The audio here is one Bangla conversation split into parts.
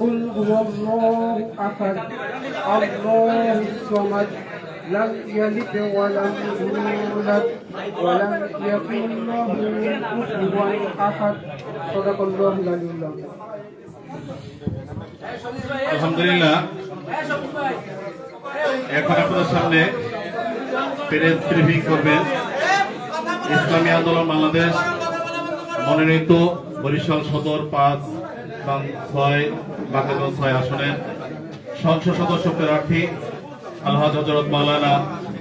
قل هو الله أحد الله الصمد لم يلد ولم يولد ولم يكن له كفوا أحد صدق الله العلي العظيم আলহামদুলিল্লাহ এখন আপনাদের সামনে প্রেস ব্রিফিং করবেন ইসলামী আন্দোলন বাংলাদেশ মনোনীত বরিশাল সদর পাঁচ এবং ছয় বাকেগঞ্জ ছয় আসনের সংসদ সদস্য প্রার্থী আলহাজ হজরত মাওলানা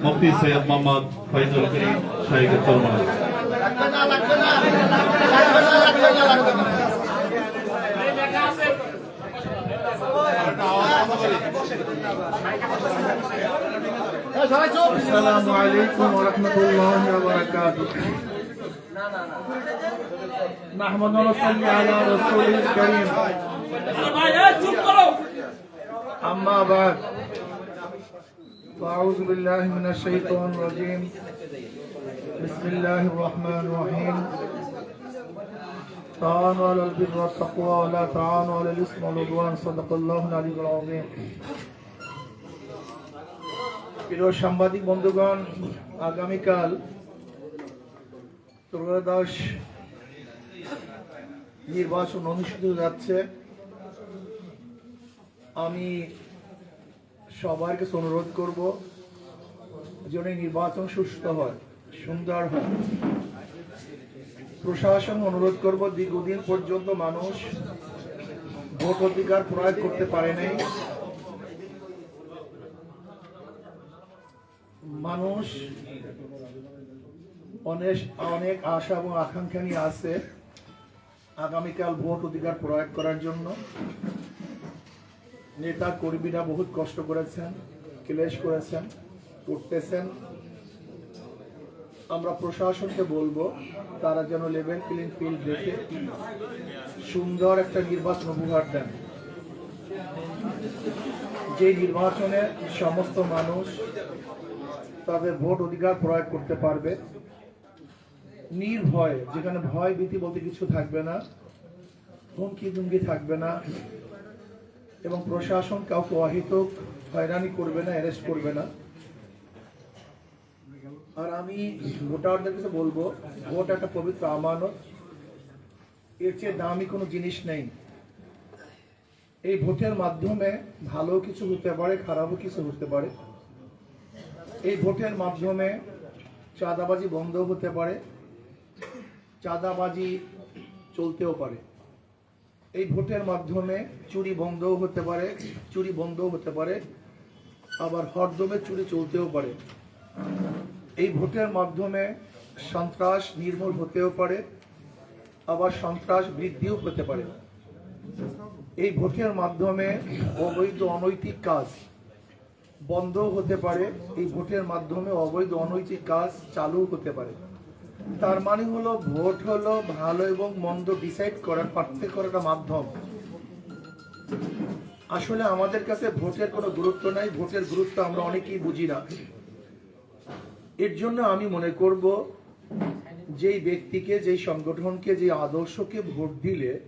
মুফতি সৈয়দ মোহাম্মদ ফৈজুল করিম শাহীদের চরমানা السلام عليكم ورحمة الله وبركاته نحمد ونصلي على رسول الكريم أما بعد فأعوذ بالله من الشيطان الرجيم بسم الله الرحمن الرحيم تعانوا على البر والتقوى ولا تعانوا على الإثم والعدوان صدق الله العلي العظيم প্রিয় সাংবাদিক বন্ধুগণ আগামীকাল ত্রয়োদশ নির্বাচন অনুষ্ঠিত যাচ্ছে। আমি সবার কাছে অনুরোধ করব যেন নির্বাচন সুস্থ হয়, সুন্দর হয়। প্রশাসন অনুরোধ করব দীর্ঘদিন পর্যন্ত মানুষ ভোট অধিকার প্রয়োগ করতে পারে নাই। মানুষ অনেক অনেক আশা এবং আকাঙ্ক্ষা নিয়ে আছে আগামীকাল ভোট অধিকার প্রয়োগ করার জন্য। নেতা কর্মীরা বহুত কষ্ট করেছেন, ক্লেশ করেছেন, করতেছেন। আমরা প্রশাসনকে বলব, তারা যেন লেভেল প্লেইং ফিল্ড দেখে সুন্দর একটা নির্বাচন উপহার দেন। যে নির্বাচনে সমস্ত মানুষ তাদের ভোট অধিকার প্রয়োগ করতে পারবে নির্ভয়ে যেখানে ভয় ভীতি বলতে কিছু থাকবে না, হুমকি দুমকি থাকবে না, এবং প্রশাসন কাউকে অহিতক হয়রানি করবে না অ্যারেস্ট করবে না। আর আমি ভোটারদের কাছে বলব, ভোট একটা পবিত্র আমানত। এর চেয়ে দামি কোনো জিনিস নেই। এই ভোটের মাধ্যমে ভালো কিছু হতে পারে, খারাপও কিছু হতে পারে। এই ভোটের মাধ্যমে চাঁদাবাজি বন্ধ হতে পারে। চাঁদাবাজি চলতেও পারে। এই ভোটের মাধ্যমে চুরি বন্ধও হতে পারে, চুরি বন্ধও হতে পারে, আবার হরদমে চুরি চলতেও পারে। এই ভোটের মাধ্যমে সন্ত্রাস নির্মূল হতেও পারে, আবার সন্ত্রাস বৃদ্ধিও হতে পারে। এই ভোটের মাধ্যমে অবৈধ অনৈতিক কাজ বন্ধ হতে পারে, এই ভোটের মাধ্যমে অবৈধ অনৈতিক কাজ চালু হতে পারে। তার মানে হলো ভোট হলো ভালো এবং মন্দ ডিসাইড করার, পার্থক্য করার একটা মাধ্যম। আসলে আমাদের কাছে ভোটের কোনো গুরুত্ব নাই, ভোটের গুরুত্ব আমরা অনেকেই বুঝি না। এর জন্য আমি মনে করব, যেই ব্যক্তিকে, যেই সংগঠনকে যে আদর্শকে ভোট দিলে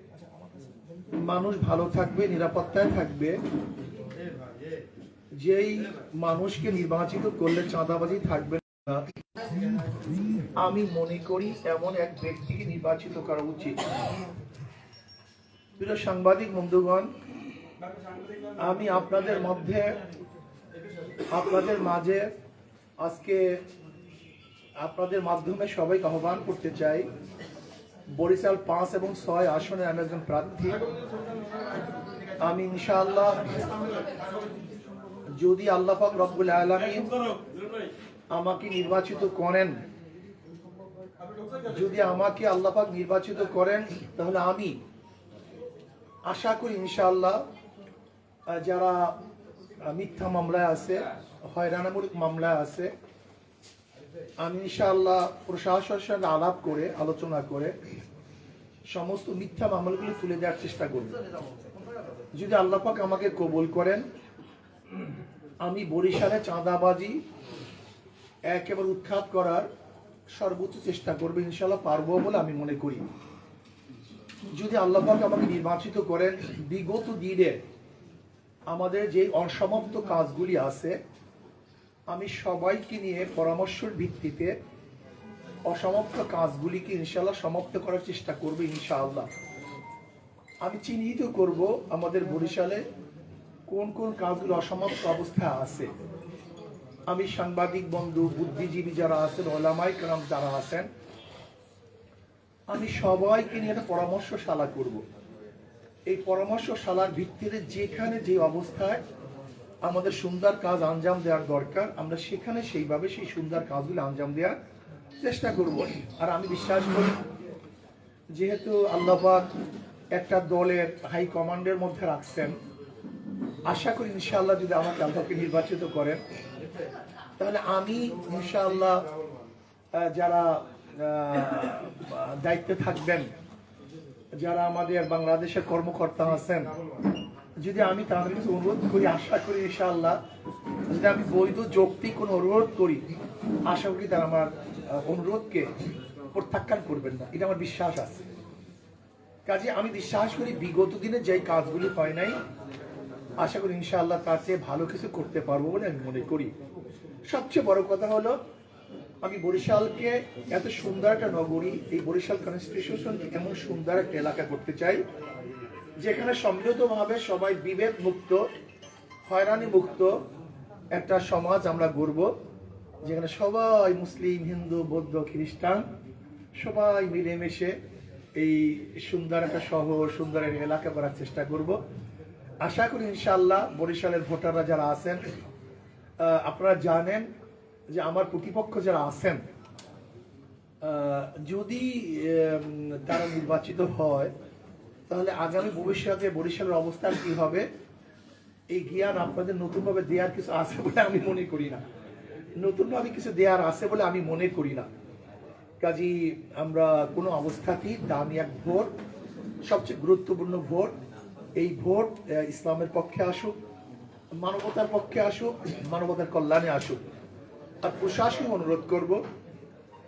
মানুষ ভালো থাকবে, নিরাপত্তায় থাকবে। যেই মানুষকে নির্বাচিত করলে চাঁদাবাজি থাকবে না। আমি মনে করি এমন এক ব্যক্তিকে নির্বাচিত করা উচিত। প্রিয় সাংবাদিক, বন্ধুগণ, আমি আপনাদের মধ্যে, আপনাদের মাঝে আজকে আপনাদের মাধ্যমে সবাইকে আহ্বান করতে চাই। বরিশাল পাঁচ এবং ছয় আসনে আমি একজন প্রার্থী। আমি ইনশাআল্লাহ যদি আল্লাহ পাক রব্বুল আলামিন আমাকে নির্বাচিত করেন। যদি আমাকে আল্লাহ পাক নির্বাচিত করেন, তাহলে আমি আশা করি ইনশাআল্লাহ যারা মিথ্যা মামলায় আছে, হয়রানামূলক মামলায় আছে, আমি ইনশাআল্লাহ প্রশাসনের সঙ্গে আলাপ করে, আলোচনা করে সমস্ত মিথ্যা মামলাগুলি তুলে দেওয়ার চেষ্টা করব। যদি আল্লাহ পাক আমাকে কবুল করেন, আমি বরিশালে চাঁদাবাজি একেবারে উৎখাত করার সর্বোচ্চ চেষ্টা করবে ইনশাল্লাহ পারব বলে আমি মনে করি। যদি আল্লাহ আমাকে নির্বাচিত করেন, বিগত দিনে আমাদের যে অসমাপ্ত কাজগুলি আছে, আমি সবাইকে নিয়ে পরামর্শের ভিত্তিতে অসমাপ্ত কাজগুলিকে ইনশাল্লাহ সমাপ্ত করার চেষ্টা করব ইনশাআল্লাহ। আমি চিহ্নিত করব আমাদের বরিশালে কোন কোন কাজগুলো অসমাপ্ত অবস্থায় আছে। আমি সাংবাদিক, বন্ধু, বুদ্ধিজীবী যারা আছেন ওলামাই কালাম যারা আছেন, আমি সবাইকে নিয়ে একটা পরামর্শশালা করব। এই পরামর্শশালার ভিত্তিতে যেখানে যে অবস্থায় আমাদের সুন্দর কাজ আঞ্জাম দেওয়ার দরকার, আমরা সেখানে সেইভাবে সেই সুন্দর কাজগুলো আঞ্জাম দেওয়ার চেষ্টা করব। আর আমি বিশ্বাস করি, যেহেতু আল্লাহবাক একটা দলের হাই কমান্ডের মধ্যে রাখছেন, আশা করি ইনশাআল্লাহ যদি আমাকে আল্লাহকে নির্বাচিত করেন তাহলে আমি, ইনশাআল্লাহ যারা দায়িত্বে থাকবেন, যারা আমাদের বাংলাদেশের কর্মকর্তা আছেন, যদি আমি তাদের কাছে অনুরোধ করি, আশা করি, ইনশাআল্লাহ, যদি আমি বৈধ, যৌক্তিক কোনো অনুরোধ করি, আশা করি তারা আমার অনুরোধকে প্রত্যাখ্যান করবেন না। এটা আমার বিশ্বাস আছে। কাজে আমি বিশ্বাস করি, বিগত দিনে যেই কাজগুলি হয় নাই, আশা করি, ইনশাআল্লাহ, তার চেয়ে ভালো কিছু করতে পারব বলে আমি মনে করি। সবচেয়ে বড় কথা হলো, আমি বরিশালকে এত সুন্দর একটা নগরী, এই বরিশাল কনস্টিটিউশন এমন সুন্দর একটা এলাকা করতে চাই, যেখানে সম্মিলিতভাবে সবাই বিভেদ মুক্ত, হয়রানি মুক্ত একটা সমাজ আমরা গড়ব, যেখানে সবাই মুসলিম, হিন্দু, বৌদ্ধ, খ্রিস্টান, সবাই মিলেমিশে এই সুন্দর একটা শহর, সুন্দর এলাকা করার চেষ্টা করব। আশা করি ইনশাল্লাহ বরিশালের ভোটাররা যারা আছেন আপনারা জানেন যে আমার প্রতিপক্ষ যারা আছেন যদি তারা নির্বাচিত হয়, তাহলে আগামী ভবিষ্যতে বরিশালের অবস্থান কি হবে? এই জ্ঞান আপনাদের নতুনভাবে দেওয়ার কিছু আছে বলে আমি মনে করি না। নতুনভাবে কিছু দেওয়ার আছে বলে আমি মনে করি না। কাজী, আমরা কোনো অবস্থাতেই দামি এক ভোট, সবচেয়ে গুরুত্বপূর্ণ ভোট, এই ভোট ইসলামের পক্ষে আসুক মানবতার পক্ষে আসুক, মানবতার কল্যাণে আসুক। আর প্রশাসন অনুরোধ করব,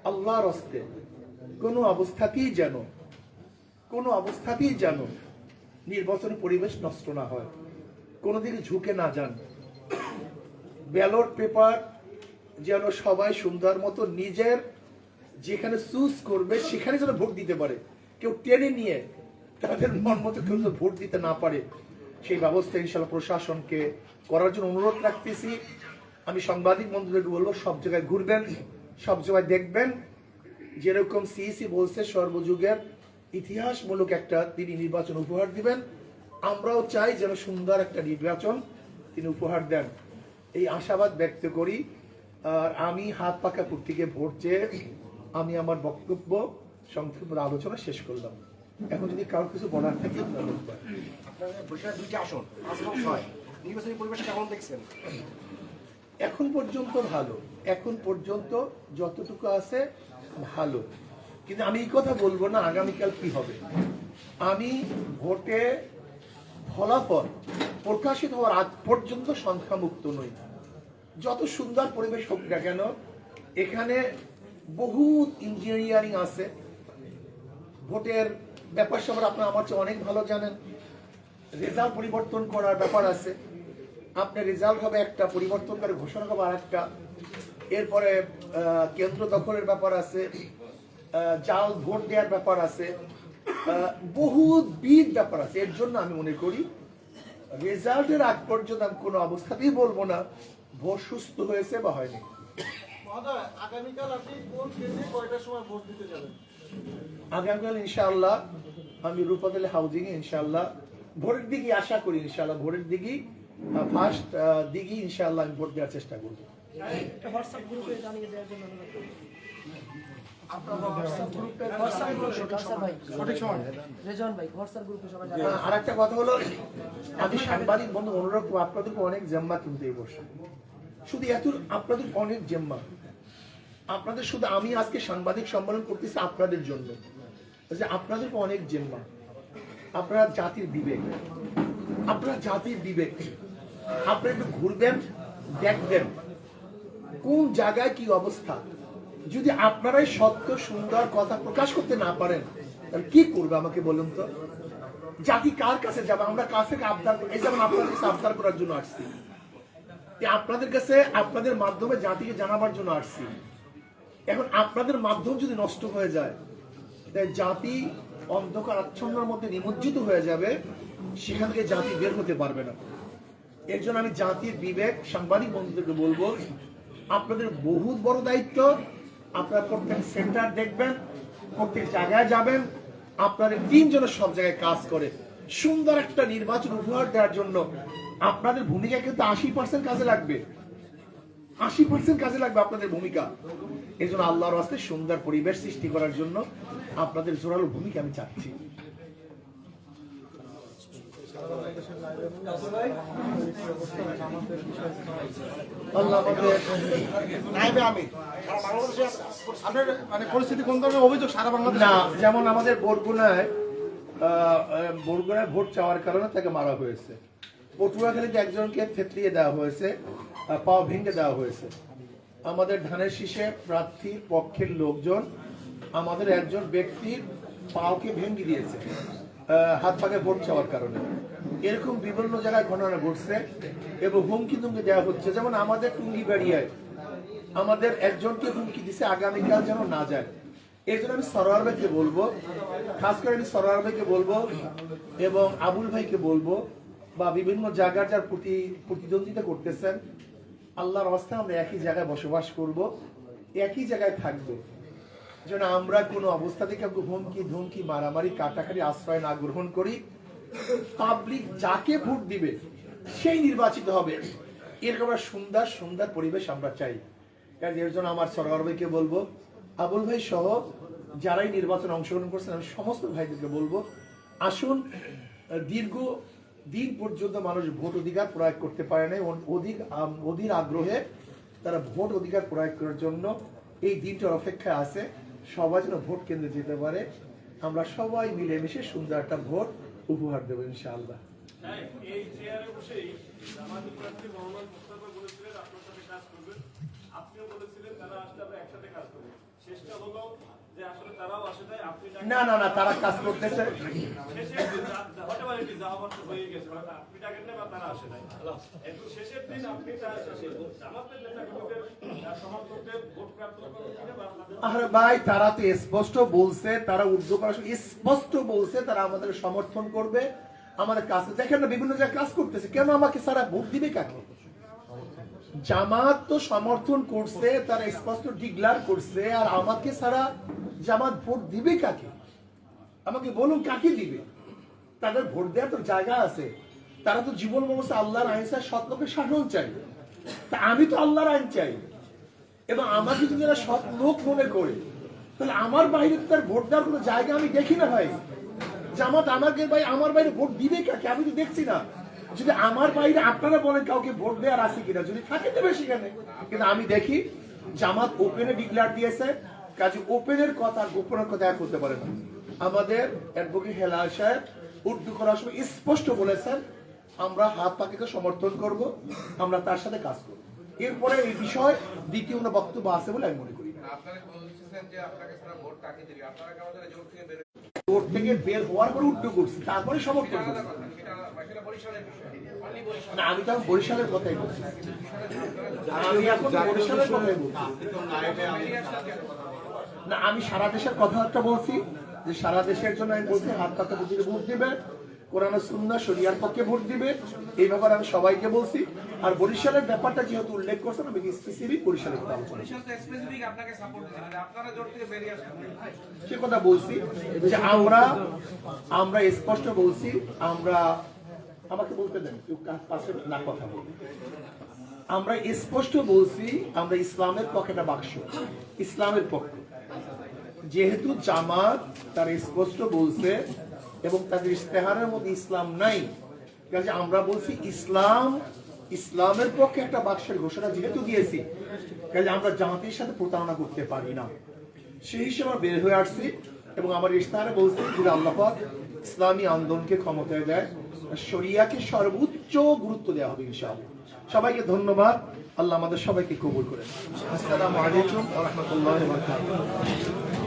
আল্লাহর হস্তে কোনো অবস্থাতেই যেন, কোনো অবস্থাতেই যেন নির্বাচনী পরিবেশ নষ্ট না হয়। কোনোদিকে ঝুঁকে না যান। ব্যালট পেপার যেন সবাই সুন্দর মতো নিজের যেখানে চুজ করবে, সেখানে যেন ভোট দিতে পারে। কেউ টেনে নিয়ে তাদের মন মতো কেউ ভোট দিতে না পারে। সেই ব্যবস্থা ইনশাল্লাহ প্রশাসনকে করার জন্য অনুরোধ রাখতেছি। আমি সাংবাদিক বন্ধুদের বলব, সব জায়গায় ঘুরবেন, সব জায়গায় দেখবেন। যেরকম সিইসি বলছে, সর্বযুগের ইতিহাসমূলক একটা তিনি নির্বাচন উপহার দিবেন। আমরাও চাই যেন সুন্দর একটা নির্বাচন তিনি উপহার দেন। এই আশাবাদ ব্যক্ত করি। আর আমি হাত পাকা প্রতীকে ভোট চেয়ে আমি আমার বক্তব্য, সংক্ষিপ্ত আলোচনা শেষ করলাম। এখন যদি কারোর কিছু বলার থাকে দুইটি আসন পাঁচ এবং ছয়। নির্বাচনী পরিবেশ কেমন দেখছেন? এখন পর্যন্ত ভালো। এখন পর্যন্ত যতটুকু আছে ভালো। কিন্তু আমি এই কথা বলব না আগামীকাল কি হবে। আমি ভোটে ফলাফল প্রকাশিত হওয়ার আজ পর্যন্ত সংখ্যামুক্ত নই। যত সুন্দর পরিবেশ হোক না কেন এখানে বহু ইঞ্জিনিয়ারিং আছে। ভোটের ব্যাপার স্যাপার আপনার আমার চেয়ে অনেক ভালো জানেন। রেজাল্ট পরিবর্তন করার ব্যাপার আছে। আপনার রেজাল্ট হবে একটা পরিবর্তন করে ঘোষণা হবে আর একটা এরপরে কেন্দ্র দখলের ব্যাপার আছে। জাল ভোট দেওয়ার ব্যাপার আছে। আহ, বহু বিদ ব্যাপার আছে। এর জন্য আমি মনে করি রেজাল্টের আগ পর্যন্ত আমি কোনো অবস্থাতেই বলব না ভোট সুস্থ হয়েছে বা হয়নি। আগামীকাল আপনি কোন কেন্দ্রে কয়টার সময় ভোট দিতে যাবেন? আগামীকাল ইনশাআল্লাহ আমি রূপাতলে হাউজিং এ ইনশাআল্লাহ ভোরের দিকে আশা করি ইনশাআল্লাহ ভোরের দিকেই ফার্স্ট দিকেই ইনশাআল্লাহ আমি ভোট দেওয়ার চেষ্টা করব। আর একটা কথা হলো আমি সাংবাদিক বন্ধু অনুরোধ করব আপনাদের অনেক জেম্মা কিন্তু বসে শুধু এত আপনাদের অনেক জেম্মা। আপনাদের শুধু আমি আজকে সাংবাদিক সম্মেলন করতেছি আপনাদের জন্য। যে আপনাদের অনেক জেম্মা আপনারা জাতির বিবেক। আপনারা জাতির বিবেক। আপনারা একটু ঘুরবেন, দেখবেন কোন জায়গায় কি অবস্থা। যদি আপনারাই সত্য, সুন্দর কথা প্রকাশ করতে না পারেন, তাহলে কি করবে আমাকে বলুন তো? জাতি কার কাছে যাবে? আমরা কাছ থেকে আবদার করি? এই যেমন আপনাদের কাছে আবদার করার জন্য আসছি। আপনাদের কাছে, আপনাদের মাধ্যমে জাতিকে জানাবার জন্য আসছি। এখন আপনাদের মাধ্যম যদি নষ্ট হয়ে যায় জাতি অন্ধকার আচ্ছন্নর মধ্যে নিমজ্জিত হয়ে যাবে, সেখান থেকে জাতি বের হতে পারবে না। এর জন্য আমি জাতির বিবেক, সাংবাদিক বন্ধুদেরকে বলব, আপনাদের বহুত বড় দায়িত্ব। আপনারা প্রত্যেক সেন্টার দেখবেন, প্রত্যেক জায়গায় যাবেন, আপনাদের তিনজনে সব জায়গায় কাজ করে। সুন্দর একটা নির্বাচন উপহার দেওয়ার জন্য আপনাদের ভূমিকা কিন্তু আশি পার্সেন্ট কাজে লাগবে। আশি পার্সেন্ট কাজে লাগবে আপনাদের ভূমিকা। এই জন্য আল্লাহর আস্তে সুন্দর পরিবেশ সৃষ্টি করার জন্য আপনাদের জোরালো ভূমিকা আমি চাচ্ছি। মানে পরিস্থিতি কোন অভিযোগ সারা বাংলাদেশে? না যেমন আমাদের বরগুনায় বরগুনায় ভোট চাওয়ার কারণে তাকে মারা হয়েছে। পটুয়াখালীতে একজনকে থেতলিয়ে দেওয়া হয়েছে পাও ভেঙে দেওয়া হয়েছে। আমাদের ধানের শীষে প্রার্থীর পক্ষের লোকজন, আমাদের একজন ব্যক্তির পাওকে ভেঙে দিয়েছে হাত পাকে ভোট চাওয়ার কারণে। এরকম বিভিন্ন জায়গায় ঘটনা ঘটছে এবং হুমকি তুমকি দেওয়া হচ্ছে। যেমন আমাদের টুঙ্গি বাড়িয়ায়, আমাদের একজনকে হুমকি দিছে, আগামীকাল যেন না যায়। এই জন্য আমি সরোয়ার ভাইকে বলব, খাস করে আমি সরোয়ার ভাইকে বলব এবং আবুল ভাইকে বলব বা বিভিন্ন জায়গার যার প্রতি প্রতিদ্বন্দ্বিতা করতেছেন, আল্লাহর অবস্থায় আমরা একই জায়গায় বসবাস করব, একই জায়গায় থাকব। যেন আমরা কোনো অবস্থা থেকে হুমকি, ধুমকি, মারামারি, কাটাকাটি, আশ্রয় না গ্রহণ করি। পাবলিক যাকে ভোট দিবে, সেই নির্বাচিত হবে। এরকম একটা সুন্দর সুন্দর পরিবেশ আমরা চাই। কাজে এর জন্য আমার সরোয়ার ভাইকে বলব, আবুল ভাই সহ যারাই নির্বাচনে অংশগ্রহণ করছেন, আমি সমস্ত ভাইদেরকে বলব, আসুন দীর্ঘ দিন পর্যন্ত মানুষ ভোট অধিকার প্রয়োগ করতে পারে নাই। অধিক অধীর আগ্রহে তারা ভোট অধিকার প্রয়োগ করার জন্য এই দিনটার অপেক্ষায় আছে। সবাই যেন ভোট কেন্দ্রে যেতে পারে। আমরা সবাই মিলেমিশে সুন্দর একটা ভোট উপহার দেবো ইনশাআল্লাহ। হ্যাঁ, আপনিও বলেছিলেন তারা আসলে একসাথে কাজ শেষটা হলো না না না তারা কাজ করতেছে। আরে ভাই তারা তো স্পষ্ট বলছে তারা উর্দু করার স্পষ্ট বলছে তারা আমাদের সমর্থন করবে আমাদের কাজ দেখেন না বিভিন্ন জায়গায় কাজ করতেছে। কেন আমাকে সারা ভোট দিবে কাকে? জামাত তো সমর্থন করছে তারা স্পষ্ট ডিক্লার করছে আর আমাকে সারা জামাত ভোট দিবে কাকে? আমাকে বলুন কাকে দিবে? তাদের ভোট দেওয়ার তো জায়গা আছে। তারা তো জীবন ব্যবস্থা আল্লাহর আইন চায় সৎ লোকের শাসন চাই তা আমি তো আল্লাহর আইন চাই। এবং আমাকে যদি এরা সৎ লোক মনে করে, তাহলে আমার বাইরে তার ভোট দেওয়ার কোনো জায়গা আমি দেখি না ভাই। জামাত আমাকে ভাই আমার বাইরে ভোট দিবে কাকে? আমি তো দেখছি না। যদি আমার বাইরে আপনারা বলেন কাউকে ভোট দেওয়ার আছে কিনা, যদি থাকে দেবে সেখানে। কিন্তু আমি দেখি, জামাত ওপেনে ডিক্লার দিয়েছে কাজে ওপেনের কথা আর গোপনের কথা এক হতে পারে না। আমাদের অ্যাডভোকেট হেলাল সাহেব উর্দু করার সময় স্পষ্ট বলেছেন আমরা হাত পাখিকে সমর্থন করব আমরা তার সাথে কাজ করব। এরপরে এই বিষয় দ্বিতীয় কোনো বক্তব্য আছে বলে আমি মনে করি না। আপনারা বলছেন যে আপনাকে সারা ভোট কাকে দিবে? আপনারা কেমন করে জোর থেকে বের ভোট থেকে বের হওয়ার পরে উর্দু করছি তারপরে সমর্থন না আমি তো বরিশালের কথাই বলছি। আমি এখন বরিশালের কথাই বলছি। না, আমি সারা দেশের কথাবার্তা বলছি, যে সারা দেশের জন্য আমি বলছি, হাত পাতা বুঝিয়ে ভোট দিবে, কোরআন সুন্না শরিয়ার পক্ষে ভোট দিবে, এই ব্যাপারে আমি সবাইকে বলছি। আর বরিশালের ব্যাপারটা যেহেতু উল্লেখ করছেন, আমি স্পেসিফিক কথা। বরিশাল আসেন সে কথা বলছি, যে আমরা আমরা স্পষ্ট বলছি, আমরা, আমাকে বলতে দেন পাশে না কথা বলবে আমরা স্পষ্ট বলছি, আমরা ইসলামের পক্ষে একটা বাক্স, ইসলামের পক্ষ। যেহেতু জামাত তার স্পষ্ট বলছে এবং তাদের ইশতেহারের মধ্যে ইসলাম নাই, কাজে আমরা বলছি ইসলাম, ইসলামের পক্ষে একটা বাক্সের ঘোষণা যেহেতু দিয়েছি, কাজে আমরা জামাতের সাথে প্রতারণা করতে পারি না। সেই হিসেবে আমরা বের হয়ে আসছি এবং আমার ইস্তাহারে বলছি যদি আল্লাহ ইসলামী আন্দোলনকে ক্ষমতায় দেয় শরিয়াকে সর্বোচ্চ গুরুত্ব দেওয়া হবে ইনশাআল্লাহ। সবাইকে ধন্যবাদ। আল্লাহ আমাদের সবাইকে কবুল করেন। আসসালামু আলাইকুম রাহমাতুল্লাহি